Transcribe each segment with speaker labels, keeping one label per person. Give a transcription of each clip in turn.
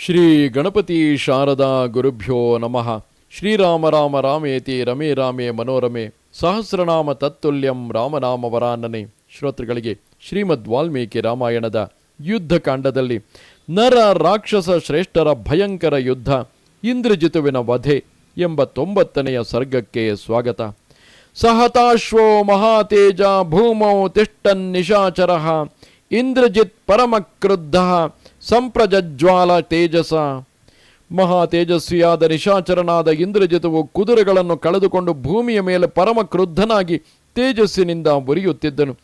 Speaker 1: ಶ್ರೀ ಗಣಪತಿ ಶಾರದಾ ಗುರುಭ್ಯೋ ನಮಃ. ಶ್ರೀರಾಮ ರಾಮ ರಾಮೇತಿ ರಮೇ ರಾಮೇ ಮನೋರಮೆ. ಸಹಸ್ರನಾಮ ತತ್ತುಲ್ಯಂ ರಾಮನಾಮ ವರಾನನೆ. ಶ್ರೋತೃಗಳಿಗೆ ಶ್ರೀಮದ್ ವಾಲ್ಮೀಕಿ ರಾಮಾಯಣದ ಯುದ್ಧಕಾಂಡದಲ್ಲಿ ನರ ರಾಕ್ಷಸ ಶ್ರೇಷ್ಠರ ಭಯಂಕರ ಯುದ್ಧ ಇಂದ್ರಜಿತುವಿನ ವಧೆ ಎಂಬ ತೊಂಬತ್ತನೆಯ ಸರ್ಗಕ್ಕೆ ಸ್ವಾಗತ. ಸಹತಾಶ್ವೋ ಮಹಾತೇಜ ಭೂಮೌ ತಿಷ್ಟನ್ ನಿಶಾಚರ ಇಂದ್ರಜಿತ್ ಪರಮಕ್ರುದ್ಧ. ಸಂಪ್ರಜ್ವಾಲ ತೇಜಸ. ಮಹಾ ತೇಜಸ್ವಿಯಾದ ನಿಶಾಚರನಾದ ಇಂದ್ರಜಿತವು ಕುದುರೆಗಳನ್ನು ಕಳೆದುಕೊಂಡು ಭೂಮಿಯ ಮೇಲೆ ಪರಮ ಕ್ರುದ್ಧನಾಗಿ ತೇಜಸ್ಸಿನಿಂದ ಬುರಿಯುತ್ತಿದ್ದನು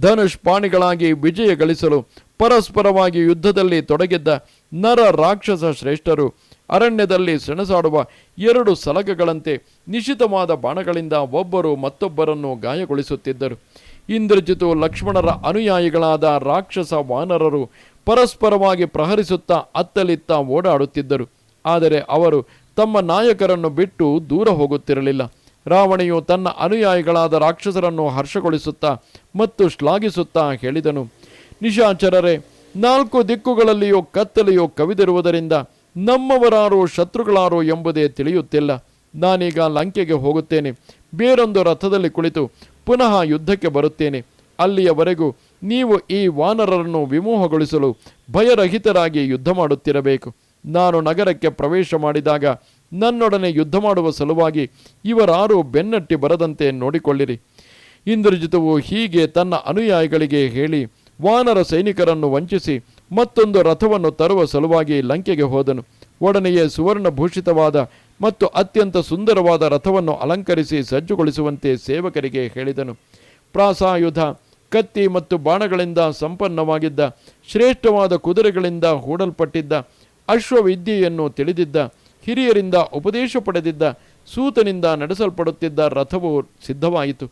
Speaker 1: ಧನುಷ್ ಪಾಣಿಗಳಾಗಿ ವಿಜಯ ಗಳಿಸಲು ಪರಸ್ಪರವಾಗಿ ಯುದ್ಧದಲ್ಲಿ ತೊಡಗಿದ್ದ ನರ ರಾಕ್ಷಸ ಶ್ರೇಷ್ಠರು ಅರಣ್ಯದಲ್ಲಿ ಸೆಣಸಾಡುವ ಎರಡು ಸಲಗಗಳಂತೆ ನಿಶಿತವಾದ ಬಾಣಗಳಿಂದ ಒಬ್ಬರು ಮತ್ತೊಬ್ಬರನ್ನು ಗಾಯಗೊಳಿಸುತ್ತಿದ್ದರು. ಇಂದ್ರಜಿತು ಲಕ್ಷ್ಮಣರ ಅನುಯಾಯಿಗಳಾದ ರಾಕ್ಷಸ ವಾನರರು ಪರಸ್ಪರವಾಗಿ ಪ್ರಹರಿಸುತ್ತಾ ಅತ್ತಲಿತ್ತ ಓಡಾಡುತ್ತಿದ್ದರು. ಆದರೆ ಅವರು ತಮ್ಮ ನಾಯಕರನ್ನು ಬಿಟ್ಟು ದೂರ ಹೋಗುತ್ತಿರಲಿಲ್ಲ. ರಾವಣೆಯು ತನ್ನ ಅನುಯಾಯಿಗಳಾದ ರಾಕ್ಷಸರನ್ನು ಹರ್ಷಗೊಳಿಸುತ್ತಾ ಮತ್ತು ಶ್ಲಾಘಿಸುತ್ತಾ ಹೇಳಿದನು, ನಿಶಾಚರರೇ, ನಾಲ್ಕು ದಿಕ್ಕುಗಳಲ್ಲಿಯೋ ಕತ್ತಲೆಯೋ ಕವಿದಿರುವುದರಿಂದ ನಮ್ಮವರಾರೋ ಶತ್ರುಗಳಾರೋ ಎಂಬುದೇ ತಿಳಿಯುತ್ತಿಲ್ಲ. ನಾನೀಗ ಲಂಕೆಗೆ ಹೋಗುತ್ತೇನೆ. ಬೇರೊಂದು ರಥದಲ್ಲಿ ಕುಳಿತು ಪುನಃ ಯುದ್ಧಕ್ಕೆ ಬರುತ್ತೇನೆ. ಅಲ್ಲಿಯವರೆಗೂ ನೀವು ಈ ವಾನರರನ್ನು ವಿಮೋಹಗೊಳಿಸಲು ಭಯರಹಿತರಾಗಿ ಯುದ್ಧ ಮಾಡುತ್ತಿರಬೇಕು. ನಾನು ನಗರಕ್ಕೆ ಪ್ರವೇಶ ಮಾಡಿದಾಗ ನನ್ನೊಡನೆ ಯುದ್ಧ ಮಾಡುವ ಸಲುವಾಗಿ ಇವರಾರು ಬೆನ್ನಟ್ಟಿ ಬರದಂತೆ ನೋಡಿಕೊಳ್ಳಿರಿ. ಇಂದ್ರಜಿತವು ಹೀಗೆ ತನ್ನ ಅನುಯಾಯಿಗಳಿಗೆ ಹೇಳಿ ವಾನರ ಸೈನಿಕರನ್ನು ವಂಚಿಸಿ ಮತ್ತೊಂದು ರಥವನ್ನು ತರುವ ಸಲುವಾಗಿ ಲಂಕೆಗೆ ಹೋದನು. ಒಡನೆಯೇ ಸುವರ್ಣಭೂಷಿತವಾದ ಮತ್ತು ಅತ್ಯಂತ ಸುಂದರವಾದ ರಥವನ್ನು ಅಲಂಕರಿಸಿ ಸಜ್ಜುಗೊಳಿಸುವಂತೆ ಸೇವಕರಿಗೆ ಹೇಳಿದನು. ಪ್ರಾಸಾಯುಧ ಕತ್ತಿ ಮತ್ತು ಬಾಣಗಳಿಂದ ಸಂಪನ್ನವಾಗಿದ್ದ, ಶ್ರೇಷ್ಠವಾದ ಕುದುರೆಗಳಿಂದ ಹೂಡಲ್ಪಟ್ಟಿದ್ದ, ಅಶ್ವವಿದ್ಯೆಯನ್ನು ತಿಳಿದಿದ್ದ, ಹಿರಿಯರಿಂದ ಉಪದೇಶ ಪಡೆದಿದ್ದ, ಸೂತನಿಂದ ನಡೆಸಲ್ಪಡುತ್ತಿದ್ದ ರಥವು ಸಿದ್ಧವಾಯಿತು.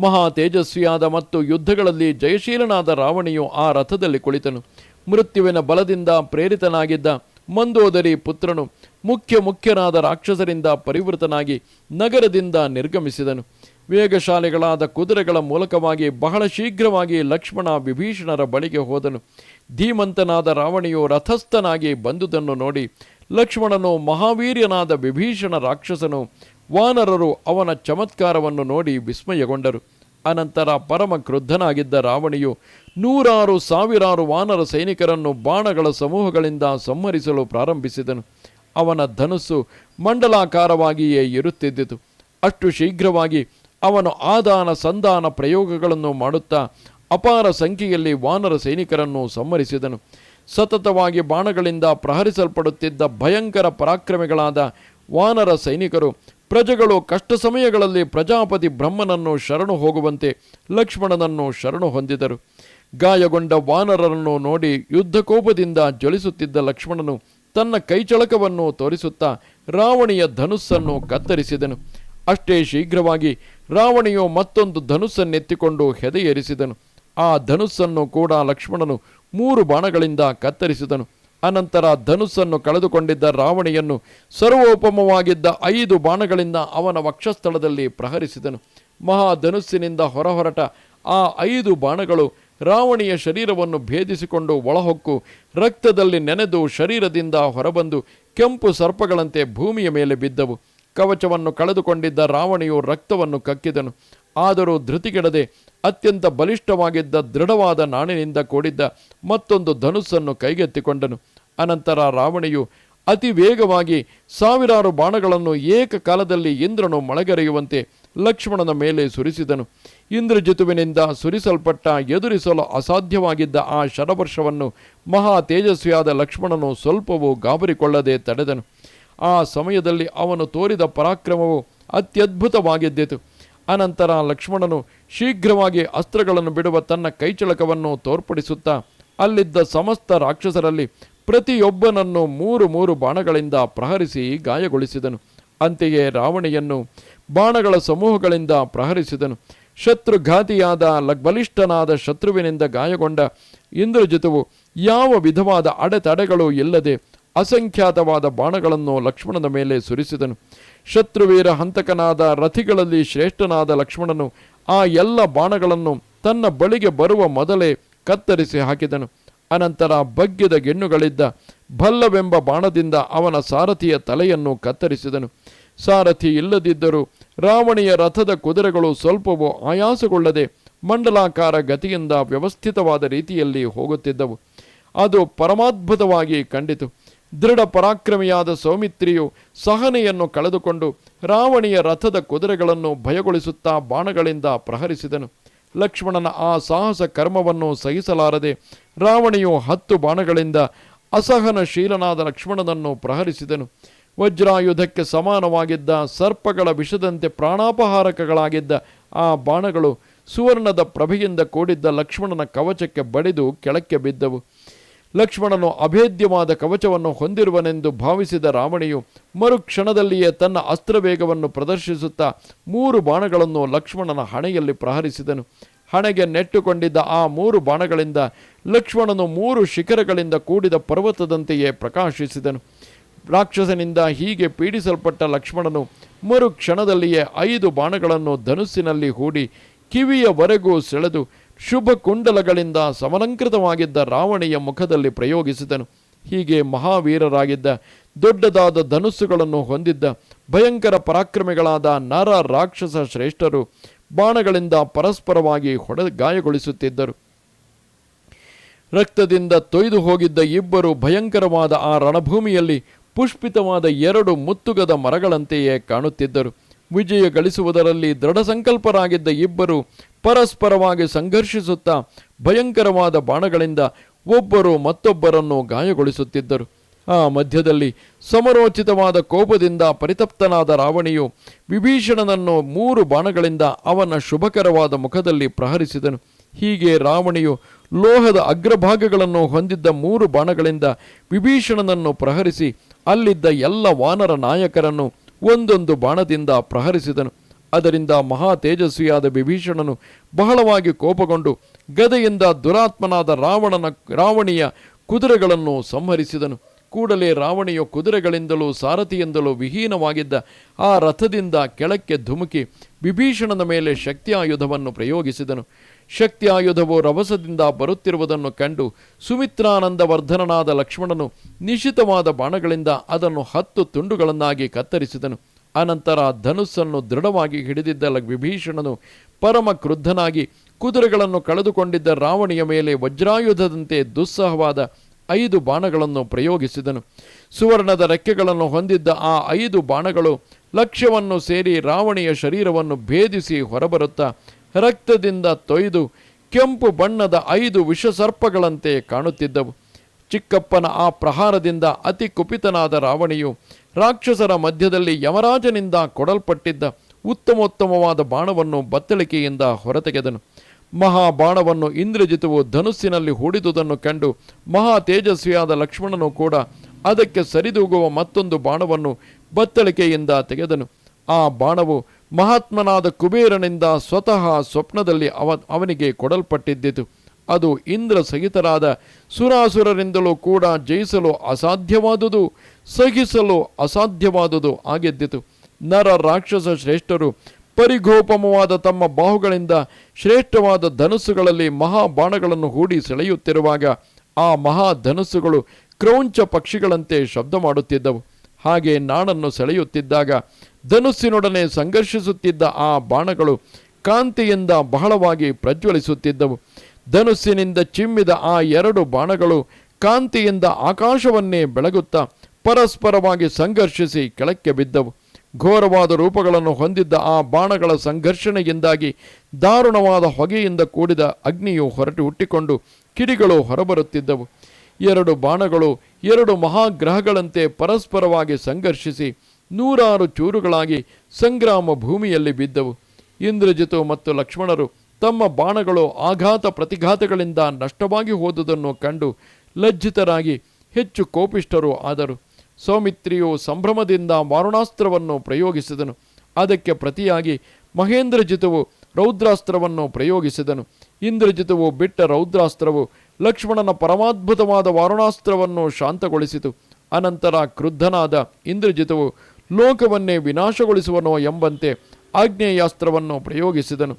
Speaker 1: ಮಹಾ ತೇಜಸ್ವಿಯಾದ ಮತ್ತು ಯುದ್ಧಗಳಲ್ಲಿ ಜಯಶೀಲನಾದ ರಾವಣಿಯು ಆ ರಥದಲ್ಲಿ ಕುಳಿತನು. ಮೃತ್ಯುವಿನ ಬಲದಿಂದ ಪ್ರೇರಿತನಾಗಿದ್ದ ಮಂದೋದರಿ ಪುತ್ರನು ಮುಖ್ಯ ಮುಖ್ಯನಾದ ರಾಕ್ಷಸರಿಂದ ಪರಿವೃತನಾಗಿ ನಗರದಿಂದ ನಿರ್ಗಮಿಸಿದನು. ವೇಗಶಾಲಿಗಳಾದ ಕುದುರೆಗಳ ಮೂಲಕವಾಗಿ ಬಹಳ ಶೀಘ್ರವಾಗಿ ಲಕ್ಷ್ಮಣ ವಿಭೀಷಣರ ಬಳಿಗೆ ಹೋದನು. ಧೀಮಂತನಾದ ರಾವಣಿಯು ರಥಸ್ಥನಾಗಿ ಬಂದುದನ್ನು ನೋಡಿ ಲಕ್ಷ್ಮಣನು ಮಹಾವೀರ್ಯನಾದ ವಿಭೀಷಣ ರಾಕ್ಷಸನು, ವಾನರರು ಅವನ ಚಮತ್ಕಾರವನ್ನು ನೋಡಿ ವಿಸ್ಮಯಗೊಂಡರು. ಅನಂತರ ಪರಮ ಕ್ರುದ್ಧನಾಗಿದ್ದ ರಾವಣಿಯು ನೂರಾರು ಸಾವಿರಾರು ವಾನರ ಸೈನಿಕರನ್ನು ಬಾಣಗಳ ಸಮೂಹಗಳಿಂದ ಸಂಹರಿಸಲು ಪ್ರಾರಂಭಿಸಿದನು. ಅವನ ಧನುಸ್ಸು ಮಂಡಲಾಕಾರವಾಗಿಯೇ ಇರುತ್ತಿದ್ದಿತು ಅಷ್ಟು ಶೀಘ್ರವಾಗಿ ಅವನು ಆದಾನ ಸಂಧಾನ ಪ್ರಯೋಗಗಳನ್ನು ಮಾಡುತ್ತಾ ಅಪಾರ ಸಂಖ್ಯೆಯಲ್ಲಿ ವಾನರ ಸೈನಿಕರನ್ನು ಸಂಹರಿಸಿದನು. ಸತತವಾಗಿ ಬಾಣಗಳಿಂದ ಪ್ರಹರಿಸಲ್ಪಡುತ್ತಿದ್ದ ಭಯಂಕರ ಪರಾಕ್ರಮಿಗಳಾದ ವಾನರ ಸೈನಿಕರು ಪ್ರಜೆಗಳು ಕಷ್ಟ ಸಮಯಗಳಲ್ಲಿ ಪ್ರಜಾಪತಿ ಬ್ರಹ್ಮನನ್ನು ಶರಣು ಹೋಗುವಂತೆ ಲಕ್ಷ್ಮಣನನ್ನು ಶರಣು ಹೊಂದಿದರು. ಗಾಯಗೊಂಡ ವಾನರರನ್ನು ನೋಡಿ ಯುದ್ಧಕೋಪದಿಂದ ಜ್ವಲಿಸುತ್ತಿದ್ದ ಲಕ್ಷ್ಮಣನು ತನ್ನ ಕೈಚಳಕವನ್ನು ತೋರಿಸುತ್ತಾ ರಾವಣಿಯ ಧನುಸ್ಸನ್ನು ಕತ್ತರಿಸಿದನು. ಅಷ್ಟೇ ಶೀಘ್ರವಾಗಿ ರಾವಣಿಯು ಮತ್ತೊಂದು ಧನುಸ್ಸನ್ನೆತ್ತಿಕೊಂಡು ಹೆದೆಯೇರಿಸಿದನು. ಆ ಧನುಸ್ಸನ್ನು ಕೂಡ ಲಕ್ಷ್ಮಣನು ಮೂರು ಬಾಣಗಳಿಂದ ಕತ್ತರಿಸಿದನು. ಅನಂತರ ಧನುಸ್ಸನ್ನು ಕಳೆದುಕೊಂಡಿದ್ದ ರಾವಣಿಯನ್ನು ಸರ್ವೋಪಮವಾಗಿದ್ದ ಐದು ಬಾಣಗಳಿಂದ ಅವನ ವಕ್ಷಸ್ಥಳದಲ್ಲಿ ಪ್ರಹರಿಸಿದನು. ಮಹಾಧನುಸ್ಸಿನಿಂದ ಹೊರಹೊರಟ ಆ ಐದು ಬಾಣಗಳು ರಾವಣಿಯ ಶರೀರವನ್ನು ಭೇದಿಸಿಕೊಂಡು ಒಳಹೊಕ್ಕು ರಕ್ತದಲ್ಲಿ ನೆನೆದು ಶರೀರದಿಂದ ಹೊರಬಂದು ಕೆಂಪು ಸರ್ಪಗಳಂತೆ ಭೂಮಿಯ ಮೇಲೆ ಬಿದ್ದವು. ಕವಚವನ್ನು ಕಳೆದುಕೊಂಡಿದ್ದ ರಾವಣಿಯು ರಕ್ತವನ್ನು ಕಕ್ಕಿದನು. ಆದರೂ ಧೃತಿಗೆಡದೆ ಅತ್ಯಂತ ಬಲಿಷ್ಠವಾಗಿದ್ದ ದೃಢವಾದ ನಾಣಿನಿಂದ ಕೂಡಿದ್ದ ಮತ್ತೊಂದು ಧನುಸ್ಸನ್ನು ಕೈಗೆತ್ತಿಕೊಂಡನು. ಅನಂತರ ರಾವಣಿಯು ಅತಿ ವೇಗವಾಗಿ ಸಾವಿರಾರು ಬಾಣಗಳನ್ನು ಏಕಕಾಲದಲ್ಲಿ ಇಂದ್ರನು ಮಳೆಗರೆಯುವಂತೆ ಲಕ್ಷ್ಮಣನ ಮೇಲೆ ಸುರಿಸಿದನು. ಇಂದ್ರಜಿತುವಿನಿಂದ ಸುರಿಸಲ್ಪಟ್ಟ ಎದುರಿಸಲು ಅಸಾಧ್ಯವಾಗಿದ್ದ ಆ ಶರವರ್ಷವನ್ನು ಮಹಾ ತೇಜಸ್ವಿಯಾದ ಲಕ್ಷ್ಮಣನು ಸ್ವಲ್ಪವೂ ಗಾಬರಿಕೊಳ್ಳದೆ ತಡೆದನು. ಆ ಸಮಯದಲ್ಲಿ ಅವನು ತೋರಿದ ಪರಾಕ್ರಮವು ಅತ್ಯದ್ಭುತವಾಗಿದ್ದಿತು. ಅನಂತರ ಲಕ್ಷ್ಮಣನು ಶೀಘ್ರವಾಗಿ ಅಸ್ತ್ರಗಳನ್ನು ಬಿಡುವ ತನ್ನ ಕೈಚಳಕವನ್ನು ತೋರ್ಪಡಿಸುತ್ತಾ ಅಲ್ಲಿದ್ದ ಸಮಸ್ತ ರಾಕ್ಷಸರಲ್ಲಿ ಪ್ರತಿಯೊಬ್ಬನನ್ನು ಮೂರು ಮೂರು ಬಾಣಗಳಿಂದ ಪ್ರಹರಿಸಿ ಗಾಯಗೊಳಿಸಿದನು. ಅಂತೆಯೇ ರಾವಣೆಯನ್ನು ಬಾಣಗಳ ಸಮೂಹಗಳಿಂದ ಪ್ರಹರಿಸಿದನು. ಶತ್ರುಘಾತಿಯಾದ ಬಲಿಷ್ಠನಾದ ಶತ್ರುವಿನಿಂದ ಗಾಯಗೊಂಡ ಇಂದ್ರಜಿತವು ಯಾವ ವಿಧವಾದ ಅಡೆತಡೆಗಳು ಇಲ್ಲದೆ ಅಸಂಖ್ಯಾತವಾದ ಬಾಣಗಳನ್ನು ಲಕ್ಷ್ಮಣನ ಮೇಲೆ ಸುರಿಸಿದನು. ಶತ್ರುವೀರ ಹಂತಕನಾದ ರಥಿಗಳಲ್ಲಿ ಶ್ರೇಷ್ಠನಾದ ಲಕ್ಷ್ಮಣನು ಆ ಎಲ್ಲ ಬಾಣಗಳನ್ನು ತನ್ನ ಬಳಿಗೆ ಬರುವ ಮೊದಲೇ ಕತ್ತರಿಸಿ ಹಾಕಿದನು. ಅನಂತರ ಬಗ್ಗಿದ ಗೆಣ್ಣುಗಳಿದ್ದ ಭಲ್ಲವೆಂಬ ಬಾಣದಿಂದ ಅವನ ಸಾರಥಿಯ ತಲೆಯನ್ನು ಕತ್ತರಿಸಿದನು. ಸಾರಥಿ ಇಲ್ಲದಿದ್ದರೂ ರಾವಣಿಯ ರಥದ ಕುದುರೆಗಳು ಸ್ವಲ್ಪವೂ ಆಯಾಸಗೊಳ್ಳದೆ ಮಂಡಲಾಕಾರ ಗತಿಯಿಂದ ವ್ಯವಸ್ಥಿತವಾದ ರೀತಿಯಲ್ಲಿ ಹೋಗುತ್ತಿದ್ದವು. ಅದು ಪರಮಾದ್ಭುತವಾಗಿ ಕಂಡಿತು. ದೃಢ ಪರಾಕ್ರಮಿಯಾದ ಸೌಮಿತ್ರಿಯು ಸಹನೆಯನ್ನು ಕಳೆದುಕೊಂಡು ರಾವಣಿಯ ರಥದ ಕುದುರೆಗಳನ್ನು ಭಯಗೊಳಿಸುತ್ತಾ ಬಾಣಗಳಿಂದ ಪ್ರಹರಿಸಿದನು. ಲಕ್ಷ್ಮಣನ ಆ ಸಾಹಸ ಕರ್ಮವನ್ನು ಸಹಿಸಲಾರದೆ ರಾವಣಿಯು ಹತ್ತು ಬಾಣಗಳಿಂದ ಅಸಹನಶೀಲನಾದ ಲಕ್ಷ್ಮಣನನ್ನು ಪ್ರಹರಿಸಿದನು. ವಜ್ರಾಯುಧಕ್ಕೆ ಸಮಾನವಾಗಿದ್ದ ಸರ್ಪಗಳ ವಿಷದಂತೆ ಪ್ರಾಣಾಪಹಾರಕಗಳಾಗಿದ್ದ ಆ ಬಾಣಗಳು ಸುವರ್ಣದ ಪ್ರಭೆಯಿಂದ ಕೂಡಿದ್ದ ಲಕ್ಷ್ಮಣನ ಕವಚಕ್ಕೆ ಬಡಿದು ಕೆಳಕ್ಕೆ ಬಿದ್ದವು. ಲಕ್ಷ್ಮಣನು ಅಭೇದ್ಯವಾದ ಕವಚವನ್ನು ಹೊಂದಿರುವನೆಂದು ಭಾವಿಸಿದ ರಾವಣಿಯು ಮರುಕ್ಷಣದಲ್ಲಿಯೇ ತನ್ನ ಅಸ್ತ್ರವೇಗವನ್ನು ಪ್ರದರ್ಶಿಸುತ್ತಾ ಮೂರು ಬಾಣಗಳನ್ನು ಲಕ್ಷ್ಮಣನ ಹಣೆಯಲ್ಲಿ ಪ್ರಹರಿಸಿದನು. ಹಣೆಗೆ ನೆಟ್ಟುಕೊಂಡಿದ್ದ ಆ ಮೂರು ಬಾಣಗಳಿಂದ ಲಕ್ಷ್ಮಣನು ಮೂರು ಶಿಖರಗಳಿಂದ ಕೂಡಿದ ಪರ್ವತದಂತೆಯೇ ಪ್ರಕಾಶಿಸಿದನು. ರಾಕ್ಷಸನಿಂದ ಹೀಗೆ ಪೀಡಿಸಲ್ಪಟ್ಟ ಲಕ್ಷ್ಮಣನು ಮರುಕ್ಷಣದಲ್ಲಿಯೇ ಐದು ಬಾಣಗಳನ್ನು ಧನುಸ್ಸಿನಲ್ಲಿ ಹೂಡಿ ಕಿವಿಯವರೆಗೂ ಸೆಳೆದು ಶುಭ ಕುಂಡಲಗಳಿಂದ ಸಮಲಂಕೃತವಾಗಿದ್ದ ರಾವಣೆಯ ಮುಖದಲ್ಲಿ ಪ್ರಯೋಗಿಸಿದನು. ಹೀಗೆ ಮಹಾವೀರರಾಗಿದ್ದ, ದೊಡ್ಡದಾದ ಧನುಸ್ಸುಗಳನ್ನು ಹೊಂದಿದ್ದ, ಭಯಂಕರ ಪರಾಕ್ರಮಿಗಳಾದ ನರ ರಾಕ್ಷಸ ಶ್ರೇಷ್ಠರು ಬಾಣಗಳಿಂದ ಪರಸ್ಪರವಾಗಿ ಹೊಡೆ ಗಾಯಗೊಳಿಸುತ್ತಿದ್ದರು. ರಕ್ತದಿಂದ ತೊಯ್ದು ಹೋಗಿದ್ದ ಇಬ್ಬರು ಭಯಂಕರವಾದ ಆ ರಣಭೂಮಿಯಲ್ಲಿ ಪುಷ್ಪಿತವಾದ ಎರಡು ಮುತ್ತುಗದ ಮರಗಳಂತೆಯೇ ಕಾಣುತ್ತಿದ್ದರು. ವಿಜಯ ಗಳಿಸುವುದರಲ್ಲಿ ದೃಢ ಸಂಕಲ್ಪರಾಗಿದ್ದ ಇಬ್ಬರು ಪರಸ್ಪರವಾಗಿ ಸಂಘರ್ಷಿಸುತ್ತಾ ಭಯಂಕರವಾದ ಬಾಣಗಳಿಂದ ಒಬ್ಬರು ಮತ್ತೊಬ್ಬರನ್ನು ಗಾಯಗೊಳಿಸುತ್ತಿದ್ದರು. ಆ ಮಧ್ಯದಲ್ಲಿ ಸಮರೋಚಿತವಾದ ಕೋಪದಿಂದ ಪರಿತಪ್ತನಾದ ರಾವಣಿಯು ವಿಭೀಷಣನನ್ನು ಮೂರು ಬಾಣಗಳಿಂದ ಅವನ ಶುಭಕರವಾದ ಮುಖದಲ್ಲಿ ಪ್ರಹರಿಸಿದನು. ಹೀಗೆ ರಾವಣಿಯು ಲೋಹದ ಅಗ್ರಭಾಗಗಳನ್ನು ಹೊಂದಿದ್ದ ಮೂರು ಬಾಣಗಳಿಂದ ವಿಭೀಷಣನನ್ನು ಪ್ರಹರಿಸಿ, ಅಲ್ಲಿದ್ದ ಎಲ್ಲ ವಾನರ ನಾಯಕರನ್ನು ಒಂದೊಂದು ಬಾಣದಿಂದ ಪ್ರಹರಿಸಿದನು. ಅದರಿಂದ ಮಹಾ ತೇಜಸ್ವಿಯಾದ ವಿಭೀಷಣನು ಬಹಳವಾಗಿ ಕೋಪಗೊಂಡು ಗದೆಯಿಂದ ದುರಾತ್ಮನಾದ ರಾವಣನ, ರಾವಣಿಯ ಕುದುರೆಗಳನ್ನು ಸಂಹರಿಸಿದನು. ಕೂಡಲೇ ರಾವಣಿಯ ಕುದುರೆಗಳಿಂದಲೂ ಸಾರಥಿಯಿಂದಲೂ ವಿಹೀನವಾಗಿದ್ದ ಆ ರಥದಿಂದ ಕೆಳಕ್ಕೆ ಧುಮುಕಿ ವಿಭೀಷಣನ ಮೇಲೆ ಶಕ್ತಿಯಾಯುಧವನ್ನು ಪ್ರಯೋಗಿಸಿದನು. ಶಕ್ತಿಯಾಯುಧವು ರಭಸದಿಂದ ಬರುತ್ತಿರುವುದನ್ನು ಕಂಡು ಸುಮಿತ್ರಾನಂದವರ್ಧನನಾದ ಲಕ್ಷ್ಮಣನು ನಿಶಿತವಾದ ಬಾಣಗಳಿಂದ ಅದನ್ನು ಹತ್ತು ತುಂಡುಗಳನ್ನಾಗಿ ಕತ್ತರಿಸಿದನು. ಅನಂತರ ಧನುಸ್ಸನ್ನು ದೃಢವಾಗಿ ಹಿಡಿದಿದ್ದ ವಿಭೀಷಣನು ಪರಮ ಕ್ರುದ್ಧನಾಗಿ ಕುದುರೆಗಳನ್ನು ಕಳೆದುಕೊಂಡಿದ್ದ ರಾವಣಿಯ ಮೇಲೆ ವಜ್ರಾಯುಧದಂತೆ ದುಸ್ಸಹವಾದ ಐದು ಬಾಣಗಳನ್ನು ಪ್ರಯೋಗಿಸಿದನು. ಸುವರ್ಣದ ರೆಕ್ಕೆಗಳನ್ನು ಹೊಂದಿದ್ದ ಆ ಐದು ಬಾಣಗಳು ಲಕ್ಷ್ಯವನ್ನು ಸೇರಿ ರಾವಣಿಯ ಶರೀರವನ್ನು ಭೇದಿಸಿ ಹೊರಬರುತ್ತಾ ರಕ್ತದಿಂದ ತೊಯ್ದು ಕೆಂಪು ಬಣ್ಣದ ಐದು ವಿಷಸರ್ಪಗಳಂತೆ ಕಾಣುತ್ತಿದ್ದವು. ಚಿಕ್ಕಪ್ಪನ ಆ ಪ್ರಹಾರದಿಂದ ಅತಿ ಕುಪಿತನಾದ ರಾವಣಿಯು ರಾಕ್ಷಸರ ಮಧ್ಯದಲ್ಲಿ ಯಮರಾಜನಿಂದ ಕೊಡಲ್ಪಟ್ಟಿದ್ದ ಉತ್ತಮೋತ್ತಮವಾದ ಬಾಣವನ್ನು ಬತ್ತಳಿಕೆಯಿಂದ ಹೊರತೆಗೆದನು. ಮಹಾಬಾಣವನ್ನು ಇಂದ್ರಜಿತವು ಧನುಸ್ಸಿನಲ್ಲಿ ಹೂಡಿದುದನ್ನು ಕಂಡು ಮಹಾ ತೇಜಸ್ವಿಯಾದ ಲಕ್ಷ್ಮಣನು ಕೂಡ ಅದಕ್ಕೆ ಸರಿದೂಗುವ ಮತ್ತೊಂದು ಬಾಣವನ್ನು ಬತ್ತಳಿಕೆಯಿಂದ ತೆಗೆದನು. ಆ ಬಾಣವು ಮಹಾತ್ಮನಾದ ಕುಬೇರನಿಂದ ಸ್ವತಃ ಸ್ವಪ್ನದಲ್ಲಿ ಅವ, ಅವನಿಗೆ ಕೊಡಲ್ಪಟ್ಟಿದ್ದಿತು. ಅದು ಇಂದ್ರ ಸಹಿತರಾದ ಸುರಾಸುರರಿಂದಲೂ ಕೂಡ ಜಯಿಸಲು ಅಸಾಧ್ಯವಾದುದು. ಸಹಿಸಲು ಅಸಾಧ್ಯವಾದುದು ಆಗೆದ್ದಿತು. ನರ ರಾಕ್ಷಸ ಶ್ರೇಷ್ಠರು ಪರಿಗೋಪಮವಾದ ತಮ್ಮ ಬಾಹುಗಳಿಂದ ಶ್ರೇಷ್ಠವಾದ ಧನುಸ್ಸುಗಳಲ್ಲಿ ಮಹಾಬಾಣಗಳನ್ನು ಹೂಡಿ ಸೆಳೆಯುತ್ತಿರುವಾಗ ಆ ಮಹಾ ಧನುಸ್ಸುಗಳು ಕ್ರೌಂಚ ಪಕ್ಷಿಗಳಂತೆ ಶಬ್ದ ಮಾಡುತ್ತಿದ್ದವು. ಹಾಗೆ ನಾಣನ್ನು ಸೆಳೆಯುತ್ತಿದ್ದಾಗ ಧನುಸ್ಸಿನೊಡನೆ ಸಂಘರ್ಷಿಸುತ್ತಿದ್ದ ಆ ಬಾಣಗಳು ಕಾಂತಿಯಿಂದ ಬಹಳವಾಗಿ ಪ್ರಜ್ವಲಿಸುತ್ತಿದ್ದವು. ಧನುಸ್ಸಿನಿಂದ ಚಿಮ್ಮಿದ ಆ ಎರಡು ಬಾಣಗಳು ಕಾಂತಿಯಿಂದ ಆಕಾಶವನ್ನೇ ಬೆಳಗುತ್ತಾ ಪರಸ್ಪರವಾಗಿ ಸಂಘರ್ಷಿಸಿ ಕೆಳಕ್ಕೆ ಬಿದ್ದವು. ಘೋರವಾದ ರೂಪಗಳನ್ನು ಹೊಂದಿದ್ದ ಆ ಬಾಣಗಳ ಸಂಘರ್ಷಣೆಯಿಂದಾಗಿ ದಾರುಣವಾದ ಹೊಗೆಯಿಂದ ಕೂಡಿದ ಅಗ್ನಿಯು ಹೊರಟು ಹುಟ್ಟಿಕೊಂಡು ಕಿಡಿಗಳು ಹೊರಬರುತ್ತಿದ್ದವು. ಎರಡು ಬಾಣಗಳು ಎರಡು ಮಹಾಗ್ರಹಗಳಂತೆ ಪರಸ್ಪರವಾಗಿ ಸಂಘರ್ಷಿಸಿ ನೂರಾರು ಚೂರುಗಳಾಗಿ ಸಂಗ್ರಾಮ ಭೂಮಿಯಲ್ಲಿ ಬಿದ್ದವು. ಇಂದ್ರಜಿತು ಮತ್ತು ಲಕ್ಷ್ಮಣರು ತಮ್ಮ ಬಾಣಗಳು ಆಘಾತ ಪ್ರತಿಘಾತಗಳಿಂದ ನಷ್ಟವಾಗಿ ಹೋದುದನ್ನು ಕಂಡು ಲಜ್ಜಿತರಾಗಿ ಹೆಚ್ಚು ಕೋಪಿಷ್ಠರು ಆದರು. ಸೌಮಿತ್ರಿಯು ಸಂಭ್ರಮದಿಂದ ವಾರುಣಾಸ್ತ್ರವನ್ನು ಪ್ರಯೋಗಿಸಿದನು. ಅದಕ್ಕೆ ಪ್ರತಿಯಾಗಿ ಮಹೇಂದ್ರಜಿತುವು ರೌದ್ರಾಸ್ತ್ರವನ್ನು ಪ್ರಯೋಗಿಸಿದನು. ಇಂದ್ರಜಿತುವು ಬಿಟ್ಟ ರೌದ್ರಾಸ್ತ್ರವು ಲಕ್ಷ್ಮಣನ ಪರಮಾದ್ಭುತವಾದ ವಾರುಣಾಸ್ತ್ರವನ್ನು ಶಾಂತಗೊಳಿಸಿತು. ಅನಂತರ ಕ್ರುದ್ಧನಾದ ಇಂದ್ರಜಿತವು ಲೋಕವನ್ನೇ ವಿನಾಶಗೊಳಿಸುವನೋ ಎಂಬಂತೆ ಆಗ್ನೇಯಾಸ್ತ್ರವನ್ನು ಪ್ರಯೋಗಿಸಿದನು.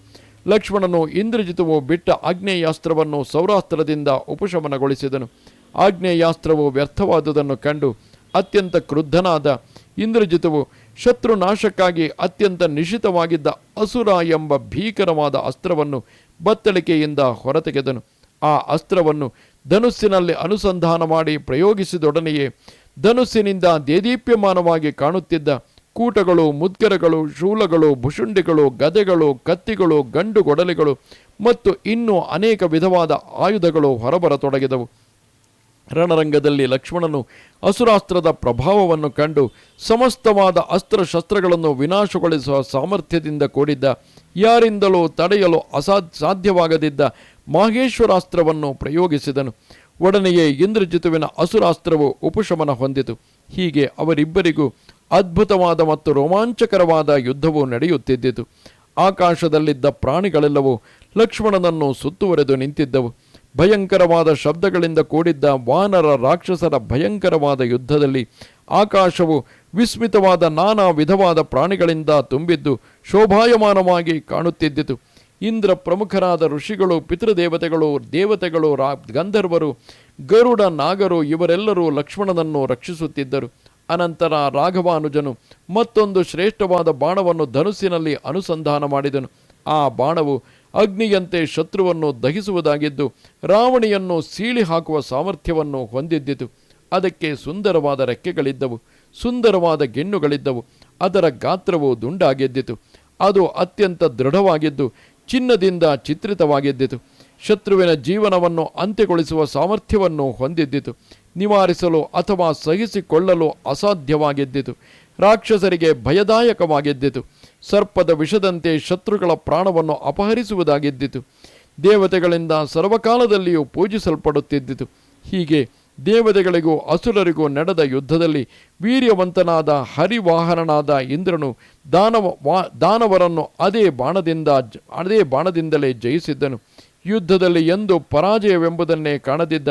Speaker 1: ಲಕ್ಷ್ಮಣನು ಇಂದ್ರಜಿತವು ಬಿಟ್ಟ ಆಗ್ನೇಯಾಸ್ತ್ರವನ್ನು ಸೌರಾಸ್ತ್ರದಿಂದ ಉಪಶಮನಗೊಳಿಸಿದನು. ಆಗ್ನೇಯಾಸ್ತ್ರವು ವ್ಯರ್ಥವಾದುದನ್ನು ಕಂಡು ಅತ್ಯಂತ ಕ್ರುದ್ಧನಾದ ಇಂದ್ರಜಿತವು ಶತ್ರು ನಾಶಕ್ಕಾಗಿ ಅತ್ಯಂತ ನಿಶಿತವಾಗಿದ್ದ ಅಸುರ ಎಂಬ ಭೀಕರವಾದ ಅಸ್ತ್ರವನ್ನು ಬತ್ತಳಿಕೆಯಿಂದ ಹೊರತೆಗೆದನು. ಆ ಅಸ್ತ್ರವನ್ನು ಧನುಸ್ಸಿನಲ್ಲಿ ಅನುಸಂಧಾನ ಮಾಡಿ ಪ್ರಯೋಗಿಸಿದೊಡನೆಯೇ ಧನುಸ್ಸಿನಿಂದ ದೇದೀಪ್ಯಮಾನವಾಗಿ ಕಾಣುತ್ತಿದ್ದ ಕೂಟಗಳು, ಮುದ್ಗರಗಳು, ಶೂಲಗಳು, ಭುಷುಂಡಿಗಳು, ಗದೆಗಳು, ಕತ್ತಿಗಳು, ಗಂಡುಗೊಡಲೆಗಳು ಮತ್ತು ಇನ್ನೂ ಅನೇಕ ವಿಧವಾದ ಆಯುಧಗಳು ಹೊರಬರತೊಡಗಿದವು. ರಣರಂಗದಲ್ಲಿ ಲಕ್ಷ್ಮಣನು ಅಸುರಾಸ್ತ್ರದ ಪ್ರಭಾವವನ್ನು ಕಂಡು ಸಮಸ್ತವಾದ ಅಸ್ತ್ರಶಸ್ತ್ರಗಳನ್ನು ವಿನಾಶಗೊಳಿಸುವ ಸಾಮರ್ಥ್ಯದಿಂದ ಕೂಡಿದ್ದ ಯಾರಿಂದಲೂ ತಡೆಯಲು ಅಸಾ, ಸಾಧ್ಯವಾಗದಿದ್ದ ಮಾಹೇಶ್ವರಾಸ್ತ್ರವನ್ನು ಪ್ರಯೋಗಿಸಿದನು. ಒಡನೆಯೇ ಇಂದ್ರಜಿತುವಿನ ಅಸುರಾಸ್ತ್ರವು ಉಪಶಮನ ಹೊಂದಿತು. ಹೀಗೆ ಅವರಿಬ್ಬರಿಗೂ ಅದ್ಭುತವಾದ ಮತ್ತು ರೋಮಾಂಚಕರವಾದ ಯುದ್ಧವು ನಡೆಯುತ್ತಿದ್ದಿತು. ಆಕಾಶದಲ್ಲಿದ್ದ ಪ್ರಾಣಿಗಳೆಲ್ಲವೂ ಲಕ್ಷ್ಮಣನನ್ನು ಸುತ್ತುವರೆದು ನಿಂತಿದ್ದವು. ಭಯಂಕರವಾದ ಶಬ್ದಗಳಿಂದ ಕೂಡಿದ್ದ ವಾನರ ರಾಕ್ಷಸರ ಭಯಂಕರವಾದ ಯುದ್ಧದಲ್ಲಿ ಆಕಾಶವು ವಿಸ್ಮಿತವಾದ ನಾನಾ ವಿಧವಾದ ಪ್ರಾಣಿಗಳಿಂದ ತುಂಬಿದ್ದು ಶೋಭಾಯಮಾನವಾಗಿ ಕಾಣುತ್ತಿದ್ದಿತು. ಇಂದ್ರ ಪ್ರಮುಖರಾದ ಋಷಿಗಳು, ಪಿತೃದೇವತೆಗಳು, ದೇವತೆಗಳು, ರಾ, ಗಂಧರ್ವರು, ಗರುಡ, ನಾಗರು ಇವರೆಲ್ಲರೂ ಲಕ್ಷ್ಮಣನನ್ನು ರಕ್ಷಿಸುತ್ತಿದ್ದರು. ಅನಂತರ ರಾಘವಾನುಜನು ಮತ್ತೊಂದು ಶ್ರೇಷ್ಠವಾದ ಬಾಣವನ್ನು ಧನುಸ್ಸಿನಲ್ಲಿ ಅನುಸಂಧಾನ ಮಾಡಿದನು. ಆ ಬಾಣವು ಅಗ್ನಿಯಂತೆ ಶತ್ರುವನ್ನು ದಹಿಸುವುದಾಗಿದ್ದು ರಾವಣಿಯನ್ನು ಸೀಳಿ ಹಾಕುವ ಸಾಮರ್ಥ್ಯವನ್ನು ಹೊಂದಿದ್ದಿತು. ಅದಕ್ಕೆ ಸುಂದರವಾದ ರೆಕ್ಕೆಗಳಿದ್ದವು, ಸುಂದರವಾದ ಗೆಣ್ಣುಗಳಿದ್ದವು. ಅದರ ಗಾತ್ರವು ದುಂಡಾಗೆದ್ದಿತು. ಅದು ಅತ್ಯಂತ ದೃಢವಾಗಿದ್ದು, ಚಿನ್ನದಿಂದ ಚಿತ್ರಿತವಾಗಿದ್ದಿತು. ಶತ್ರುವಿನ ಜೀವನವನ್ನು ಅಂತ್ಯಗೊಳಿಸುವ ಸಾಮರ್ಥ್ಯವನ್ನು ಹೊಂದಿದ್ದಿತು. ನಿವಾರಿಸಲು ಅಥವಾ ಸಹಿಸಿಕೊಳ್ಳಲು ಅಸಾಧ್ಯವಾಗಿದ್ದಿತು. ರಾಕ್ಷಸರಿಗೆ ಭಯದಾಯಕವಾಗಿದ್ದಿತು. ಸರ್ಪದ ವಿಷದಂತೆ ಶತ್ರುಗಳ ಪ್ರಾಣವನ್ನು ಅಪಹರಿಸುವುದಾಗಿದ್ದಿತು. ದೇವತೆಗಳಿಂದ ಸರ್ವಕಾಲದಲ್ಲಿಯೂ ಪೂಜಿಸಲ್ಪಡುತ್ತಿದ್ದಿತು. ಹೀಗೆ ದೇವತೆಗಳಿಗೂ ಅಸುರರಿಗೂ ನಡೆದ ಯುದ್ಧದಲ್ಲಿ ವೀರ್ಯವಂತನಾದ ಹರಿವಾಹನನಾದ ಇಂದ್ರನು ದಾನವ ವಾ ದಾನವರನ್ನು ಅದೇ ಬಾಣದಿಂದ ಅದೇ ಬಾಣದಿಂದಲೇ ಜಯಿಸಿದ್ದನು. ಯುದ್ಧದಲ್ಲಿ ಎಂದು ಪರಾಜಯವೆಂಬುದನ್ನೇ ಕಾಣದಿದ್ದ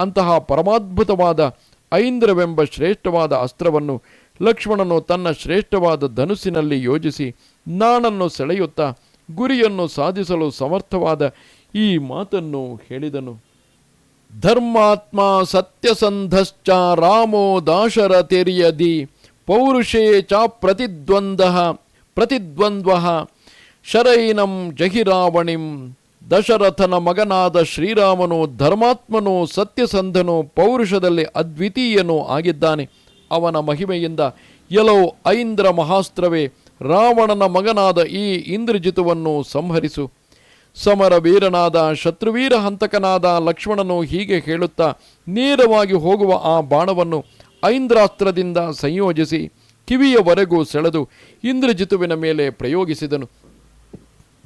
Speaker 1: ಅಂತಹ ಪರಮಾದ್ಭುತವಾದ ಐಂದ್ರವೆಂಬ ಶ್ರೇಷ್ಠವಾದ ಅಸ್ತ್ರವನ್ನು ಲಕ್ಷ್ಮಣನು ತನ್ನ ಶ್ರೇಷ್ಠವಾದ ಧನುಸ್ಸಿನಲ್ಲಿ ಯೋಜಿಸಿ ನಾಣನ್ನು ಸೆಳೆಯುತ್ತಾ ಗುರಿಯನ್ನು ಸಾಧಿಸಲು ಸಮರ್ಥವಾದ ಈ ಮಾತನ್ನು ಹೇಳಿದನು. ಧರ್ಮಾತ್ಮ ಸತ್ಯಸಂಧಶ್ಚ ರಾಮೋ ದಾಶರಥಿರ್ಯದಿ ಪೌರುಷೇ ಚ ಪ್ರತಿದ್ವಂದ ಪ್ರತಿದ್ವಂದ್ವ, ಶರೈನಂ ಜಹಿರಾವಣಿಂ, ದಶರಥನ ಮಗನಾದ ಶ್ರೀರಾಮನು ಧರ್ಮಾತ್ಮನು ಸತ್ಯಸಂಧನು ಪೌರುಷದಲ್ಲಿ ಅದ್ವಿತೀಯನೂ ಆಗಿದ್ದಾನೆ. ಅವನ ಮಹಿಮೆಯಿಂದ ಎಲೋ ಐಂದ್ರ ಮಹಾಸ್ತ್ರವೇ ರಾವಣನ ಮಗನಾದ ಈ ಇಂದ್ರಜಿತುವನ್ನು ಸಂಹರಿಸು. ಸಮರ ವೀರನಾದ ಶತ್ರುವೀರ ಹಂತಕನಾದ ಲಕ್ಷ್ಮಣನು ಹೀಗೆ ಹೇಳುತ್ತಾ, ನೇರವಾಗಿ ಹೋಗುವ ಆ ಬಾಣವನ್ನು ಐಂದ್ರಾಸ್ತ್ರದಿಂದ ಸಂಯೋಜಿಸಿ ಕಿವಿಯವರೆಗೂ ಸೆಳೆದು ಇಂದ್ರಜಿತುವಿನ ಮೇಲೆ ಪ್ರಯೋಗಿಸಿದನು.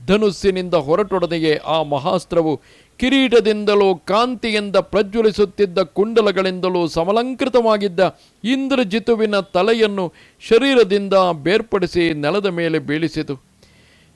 Speaker 1: ಧನುಸ್ಸಿನಿಂದ ಹೊರಟೊಡನೆಯೇ ಆ ಮಹಾಸ್ತ್ರವು ಕಿರೀಟದಿಂದಲೂ, ಕಾಂತಿಯಿಂದ ಪ್ರಜ್ವಲಿಸುತ್ತಿದ್ದ ಕುಂಡಲಗಳಿಂದಲೂ ಸಮಲಂಕೃತವಾಗಿದ್ದ ಇಂದ್ರಜಿತುವಿನ ತಲೆಯನ್ನು ಶರೀರದಿಂದ ಬೇರ್ಪಡಿಸಿ ನೆಲದ ಮೇಲೆ ಬೀಳಿಸಿತು.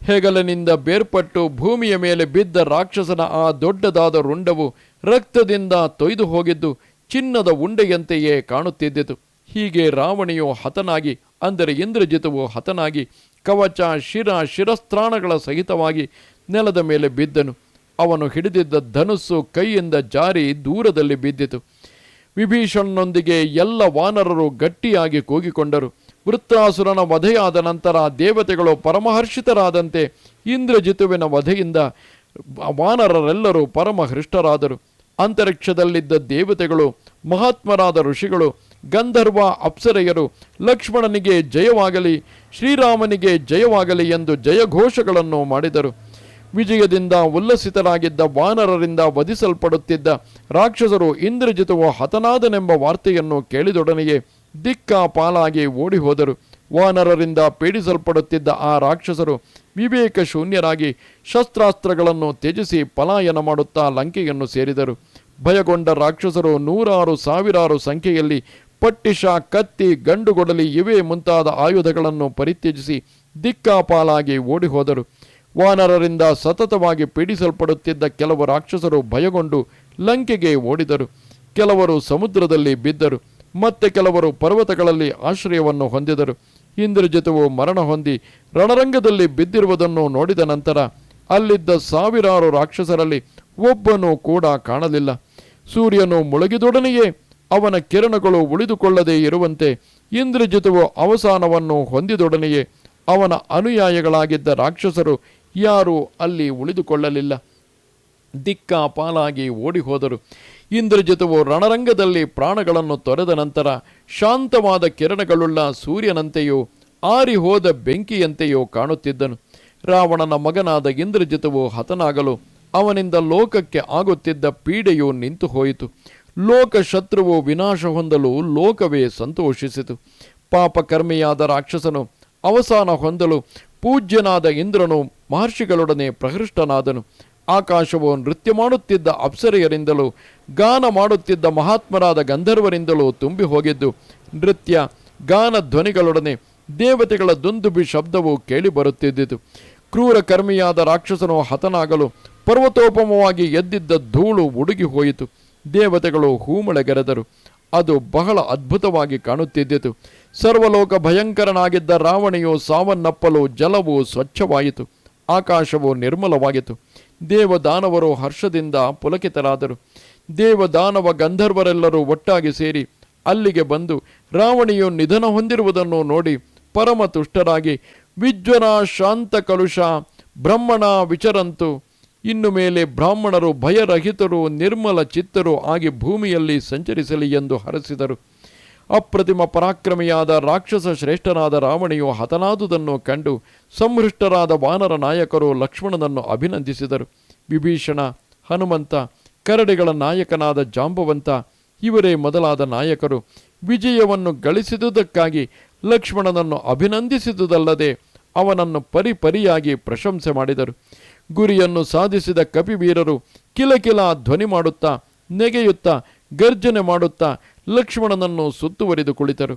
Speaker 1: ಹೆಗಲಿನಿಂದ ಬೇರ್ಪಟ್ಟು ಭೂಮಿಯ ಮೇಲೆ ಬಿದ್ದ ರಾಕ್ಷಸನ ಆ ದೊಡ್ಡದಾದ ರುಂಡವು ರಕ್ತದಿಂದ ತೊಯ್ದು ಹೋಗಿದ್ದು ಚಿನ್ನದ ಉಂಡೆಯಂತೆಯೇ ಕಾಣುತ್ತಿದ್ದಿತು. ಹೀಗೆ ರಾವಣಿಯು ಹತನಾಗಿ, ಅಂದರೆ ಇಂದ್ರಜಿತುವು ಹತನಾಗಿ ಕವಚ, ಶಿರ, ಶಿರಸ್ತ್ರಾಣಗಳ ಸಹಿತವಾಗಿ ನೆಲದ ಮೇಲೆ ಬಿದ್ದನು. ಅವನು ಹಿಡಿದಿದ್ದ ಧನುಸ್ಸು ಕೈಯಿಂದ ಜಾರಿ ದೂರದಲ್ಲಿ ಬಿದ್ದಿತು. ವಿಭೀಷಣನೊಂದಿಗೆ ಎಲ್ಲ ವಾನರರು ಗಟ್ಟಿಯಾಗಿ ಕೂಗಿಕೊಂಡರು. ವೃತ್ತಾಸುರನ ವಧೆಯಾದ ನಂತರ ದೇವತೆಗಳು ಪರಮಹರ್ಷಿತರಾದಂತೆ ಇಂದ್ರಜಿತುವಿನ ವಧೆಯಿಂದ ವಾನರರೆಲ್ಲರೂ ಪರಮಹೃಷ್ಟರಾದರು. ಅಂತರಿಕ್ಷದಲ್ಲಿದ್ದ ದೇವತೆಗಳು, ಮಹಾತ್ಮರಾದ ಋಷಿಗಳು, ಗಂಧರ್ವ ಅಪ್ಸರೆಯರು ಲಕ್ಷ್ಮಣನಿಗೆ ಜಯವಾಗಲಿ, ಶ್ರೀರಾಮನಿಗೆ ಜಯವಾಗಲಿ ಎಂದು ಜಯಘೋಷಗಳನ್ನು ಮಾಡಿದರು. ವಿಜಯದಿಂದ ಉಲ್ಲಸಿತರಾಗಿದ್ದ ವಾನರರಿಂದ ವಧಿಸಲ್ಪಡುತ್ತಿದ್ದ ರಾಕ್ಷಸರು ಇಂದ್ರಜಿತವು ಹತನಾದನೆಂಬ ವಾರ್ತೆಯನ್ನು ಕೇಳಿದೊಡನೆಯೇ ದಿಕ್ಕ ಪಾಲಾಗಿ ಓಡಿ ಹೋದರು ವಾನರರಿಂದ ಪೀಡಿಸಲ್ಪಡುತ್ತಿದ್ದ ಆ ರಾಕ್ಷಸರು ವಿವೇಕ ಶೂನ್ಯರಾಗಿ ಶಸ್ತ್ರಾಸ್ತ್ರಗಳನ್ನು ತ್ಯಜಿಸಿ ಪಲಾಯನ ಮಾಡುತ್ತಾ ಲಂಕೆಯನ್ನು ಸೇರಿದರು. ಭಯಗೊಂಡ ರಾಕ್ಷಸರು ನೂರಾರು ಸಾವಿರಾರು ಸಂಖ್ಯೆಯಲ್ಲಿ ಪಟ್ಟಿಷ, ಕತ್ತಿ, ಗಂಡುಗೊಡಲಿ ಇವೇ ಮುಂತಾದ ಆಯುಧಗಳನ್ನು ಪರಿತ್ಯಜಿಸಿ ದಿಕ್ಕಾಪಾಲಾಗಿ ಓಡಿ ಹೋದರು ವಾನರರಿಂದ ಸತತವಾಗಿ ಪೀಡಿಸಲ್ಪಡುತ್ತಿದ್ದ ಕೆಲವು ರಾಕ್ಷಸರು ಭಯಗೊಂಡು ಲಂಕೆಗೆ ಓಡಿದರು. ಕೆಲವರು ಸಮುದ್ರದಲ್ಲಿ ಬಿದ್ದರು, ಮತ್ತೆ ಕೆಲವರು ಪರ್ವತಗಳಲ್ಲಿ ಆಶ್ರಯವನ್ನು ಹೊಂದಿದರು. ಇಂದ್ರಜಿತವು ಮರಣ ಹೊಂದಿ ರಣರಂಗದಲ್ಲಿ ಬಿದ್ದಿರುವುದನ್ನು ನೋಡಿದ ನಂತರ ಅಲ್ಲಿದ್ದ ಸಾವಿರಾರು ರಾಕ್ಷಸರಲ್ಲಿ ಒಬ್ಬನೂ ಕೂಡ ಕಾಣಲಿಲ್ಲ. ಸೂರ್ಯನು ಮುಳುಗಿದೊಡನೆಯೇ ಅವನ ಕಿರಣಗಳು ಉಳಿದುಕೊಳ್ಳದೇ ಇರುವಂತೆ ಇಂದ್ರಜಿತವು ಅವಸಾನವನ್ನು ಹೊಂದಿದೊಡನೆಯೇ ಅವನ ಅನುಯಾಯಿಗಳಾಗಿದ್ದ ರಾಕ್ಷಸರು ಯಾರೂ ಅಲ್ಲಿ ಉಳಿದುಕೊಳ್ಳಲಿಲ್ಲ. ದಿಕ್ಕಾಪಾಲಾಗಿ ಓಡಿ ಹೋದರು ಇಂದ್ರಜಿತವು ರಣರಂಗದಲ್ಲಿ ಪ್ರಾಣಗಳನ್ನು ತೊರೆದ ನಂತರ ಶಾಂತವಾದ ಕಿರಣಗಳುಳ್ಳ ಸೂರ್ಯನಂತೆಯೂ ಆರಿಹೋದ ಬೆಂಕಿಯಂತೆಯೋ ಕಾಣುತ್ತಿದ್ದನು. ರಾವಣನ ಮಗನಾದ ಇಂದ್ರಜಿತವು ಹತನಾಗಲು ಅವನಿಂದ ಲೋಕಕ್ಕೆ ಆಗುತ್ತಿದ್ದ ಪೀಡೆಯು ನಿಂತು ಹೋಯಿತು ಲೋಕ ಶತ್ರುವು ವಿನಾಶ ಹೊಂದಲು ಲೋಕವೇ ಸಂತೋಷಿಸಿತು. ಪಾಪಕರ್ಮಿಯಾದ ರಾಕ್ಷಸನು ಅವಸಾನ ಹೊಂದಲು ಪೂಜ್ಯನಾದ ಇಂದ್ರನು ಮಹರ್ಷಿಗಳೊಡನೆ ಪ್ರಹೃಷ್ಟನಾದನು. ಆಕಾಶವು ನೃತ್ಯ ಮಾಡುತ್ತಿದ್ದ ಅಪ್ಸರೆಯರಿಂದಲೂ, ಗಾನ ಮಾಡುತ್ತಿದ್ದ ಮಹಾತ್ಮರಾದ ಗಂಧರ್ವರಿಂದಲೂ ತುಂಬಿ ಹೋಗಿದ್ದು, ನೃತ್ಯ, ಗಾನ ಧ್ವನಿಗಳೊಡನೆ ದೇವತೆಗಳ ದುಂದುಬಿ ಶಬ್ದವು ಕೇಳಿಬರುತ್ತಿದ್ದಿತು ಕ್ರೂರ ಕರ್ಮಿಯಾದ ರಾಕ್ಷಸನು ಹತನಾಗಲು ಪರ್ವತೋಪಮವಾಗಿ ಎದ್ದಿದ್ದ ಧೂಳು ಉಡುಗಿ ಹೋಯಿತು. ದೇವತೆಗಳು ಹೂಮಳೆಗೆರೆದರು. ಅದು ಬಹಳ ಅದ್ಭುತವಾಗಿ ಕಾಣುತ್ತಿದ್ದಿತು. ಸರ್ವಲೋಕ ಭಯಂಕರನಾಗಿದ್ದ ರಾವಣೆಯು ಸಾವನ್ನಪ್ಪಲು ಜಲವು ಸ್ವಚ್ಛವಾಯಿತು. ಆಕಾಶವು ನಿರ್ಮಲವಾಗಿತ್ತು. ದೇವದಾನವರು ಹರ್ಷದಿಂದ ಪುಲಕಿತರಾದರು. ದೇವದಾನವ ಗಂಧರ್ವರೆಲ್ಲರೂ ಒಟ್ಟಾಗಿ ಸೇರಿ ಅಲ್ಲಿಗೆ ಬಂದು ರಾವಣಿಯು ನಿಧನ ಹೊಂದಿರುವುದನ್ನು ನೋಡಿ ಪರಮ ತುಷ್ಟರಾಗಿ, ವಿಜ್ವನ ಶಾಂತ ಕಲುಷ, ಬ್ರಹ್ಮಣ ವಿಚರಂತು, ಇನ್ನು ಮೇಲೆ ಬ್ರಾಹ್ಮಣರು ಭಯರಹಿತರು ನಿರ್ಮಲ ಚಿತ್ತರು ಆಗಿ ಭೂಮಿಯಲ್ಲಿ ಸಂಚರಿಸಲಿ ಎಂದು ಹರಸಿದರು. ಅಪ್ರತಿಮ ಪರಾಕ್ರಮಿಯಾದ ರಾಕ್ಷಸ ಶ್ರೇಷ್ಠನಾದ ರಾವಣಿಯು ಹತನಾದುದನ್ನು ಕಂಡು ಸಂಹೃಷ್ಟರಾದ ವಾನರ ನಾಯಕರು ಲಕ್ಷ್ಮಣನನ್ನು ಅಭಿನಂದಿಸಿದರು. ವಿಭೀಷಣ, ಹನುಮಂತ, ಕರಡಿಗಳ ನಾಯಕನಾದ ಜಾಂಬವಂತ, ಇವರೇ ಮೊದಲಾದ ನಾಯಕರು. ವಿಜಯವನ್ನು ಗಳಿಸಿದುದಕ್ಕಾಗಿ ಲಕ್ಷ್ಮಣನನ್ನು ಅಭಿನಂದಿಸಿದುದಲ್ಲದೆ ಅವನನ್ನು ಪರಿಪರಿಯಾಗಿ ಪ್ರಶಂಸೆ ಮಾಡಿದರು. ಗುರಿಯನ್ನು ಸಾಧಿಸಿದ ಕಪಿವೀರರು ಕಿಲಕಿಲ ಧ್ವನಿ ಮಾಡುತ್ತಾ, ನೆಗೆಯುತ್ತಾ, ಗರ್ಜನೆ ಮಾಡುತ್ತಾ ಲಕ್ಷ್ಮಣನನ್ನು ಸುತ್ತುವರಿದು ಕುಳಿತರು.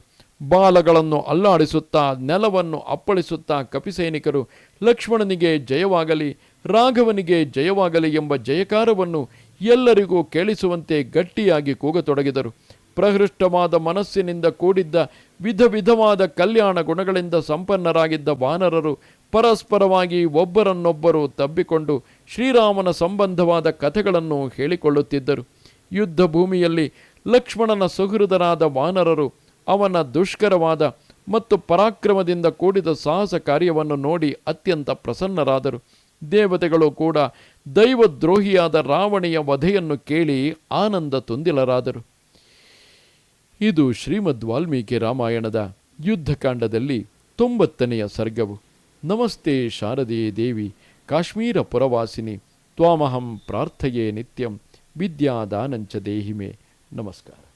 Speaker 1: ಬಾಲಗಳನ್ನು ಅಲ್ಲಾಡಿಸುತ್ತಾ, ನೆಲವನ್ನು ಅಪ್ಪಳಿಸುತ್ತಾ ಕಪಿಸೈನಿಕರು, ಲಕ್ಷ್ಮಣನಿಗೆ ಜಯವಾಗಲಿ, ರಾಘವನಿಗೆ ಜಯವಾಗಲಿ ಎಂಬ ಜಯಕಾರವನ್ನು ಎಲ್ಲರಿಗೂ ಕೇಳಿಸುವಂತೆ ಗಟ್ಟಿಯಾಗಿ ಕೂಗತೊಡಗಿದರು. ಪ್ರಹೃಷ್ಟವಾದ ಮನಸ್ಸಿನಿಂದ ಕೂಡಿದ್ದ ವಿಧ ವಿಧವಾದ ಕಲ್ಯಾಣ ಗುಣಗಳಿಂದ ಸಂಪನ್ನರಾಗಿದ್ದ ವಾನರರು ಪರಸ್ಪರವಾಗಿ ಒಬ್ಬರನ್ನೊಬ್ಬರು ತಬ್ಬಿಕೊಂಡು ಶ್ರೀರಾಮನ ಸಂಬಂಧವಾದ ಕಥೆಗಳನ್ನು ಹೇಳಿಕೊಳ್ಳುತ್ತಿದ್ದರು. ಯುದ್ಧ ಭೂಮಿಯಲ್ಲಿ ಲಕ್ಷ್ಮಣನ ಸುಹೃದರಾದ ವಾನರರು ಅವನ ದುಷ್ಕರವಾದ ಮತ್ತು ಪರಾಕ್ರಮದಿಂದ ಕೂಡಿದ ಸಾಹಸ ಕಾರ್ಯವನ್ನು ನೋಡಿ ಅತ್ಯಂತ ಪ್ರಸನ್ನರಾದರು. ದೇವತೆಗಳು ಕೂಡ ದೈವದ್ರೋಹಿಯಾದ ರಾವಣೆಯ ವಧೆಯನ್ನು ಕೇಳಿ ಆನಂದ ತುಂದಿಲರಾದರು. ಇದು ಶ್ರೀಮದ್ ವಾಲ್ಮೀಕಿ ರಾಮಾಯಣದ ಯುದ್ಧಕಾಂಡದಲ್ಲಿ ತೊಂಬತ್ತನೆಯ ಸರ್ಗವು. ನಮಸ್ತೆ ಶಾರದೆಯೇ ದೇವಿ, ಕಾಶ್ಮೀರ ಪುರವಾಸಿನಿ, ತ್ವಾಮಹಂ ಪ್ರಾರ್ಥಯೇ ನಿತ್ಯಂ, ವಿದ್ಯಾದಾನಂಚ ದೇಹಿಮೆ. નમસ્કાર.